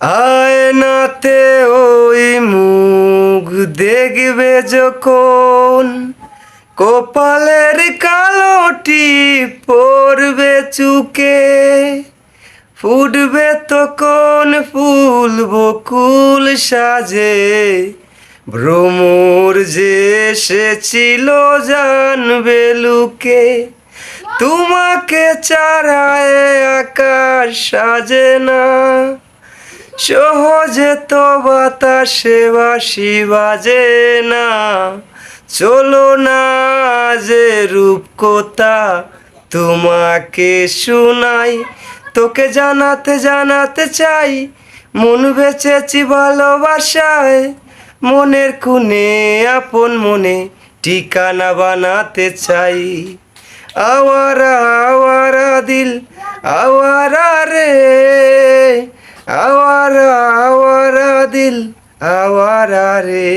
আয়নাতে ওই মুখ দেখবে যখন কপালের কালোটি পড়বে চুকে, ফুটবে তখন ফুল বকুল সাজে। ভ্রমর যে এসেছিল জানবে লুকে, তোমাকে চারায় আকাশ সাজে না। সহজে তো বাতাসে বাসি বাজে না। চলো না যে রূপকথা তোমাকে শোনাই। তোকে জানাতে জানাতে চাই, মন বেঁচেছি ভালোবাসায়। মনের খুনে আপন মনে ঠিকানা বানাতে চাই। আওয়ারা আওয়ারা দিল, আওয়ারা রে আওয়ারা আওয়ারা দিল আওয়ারা রে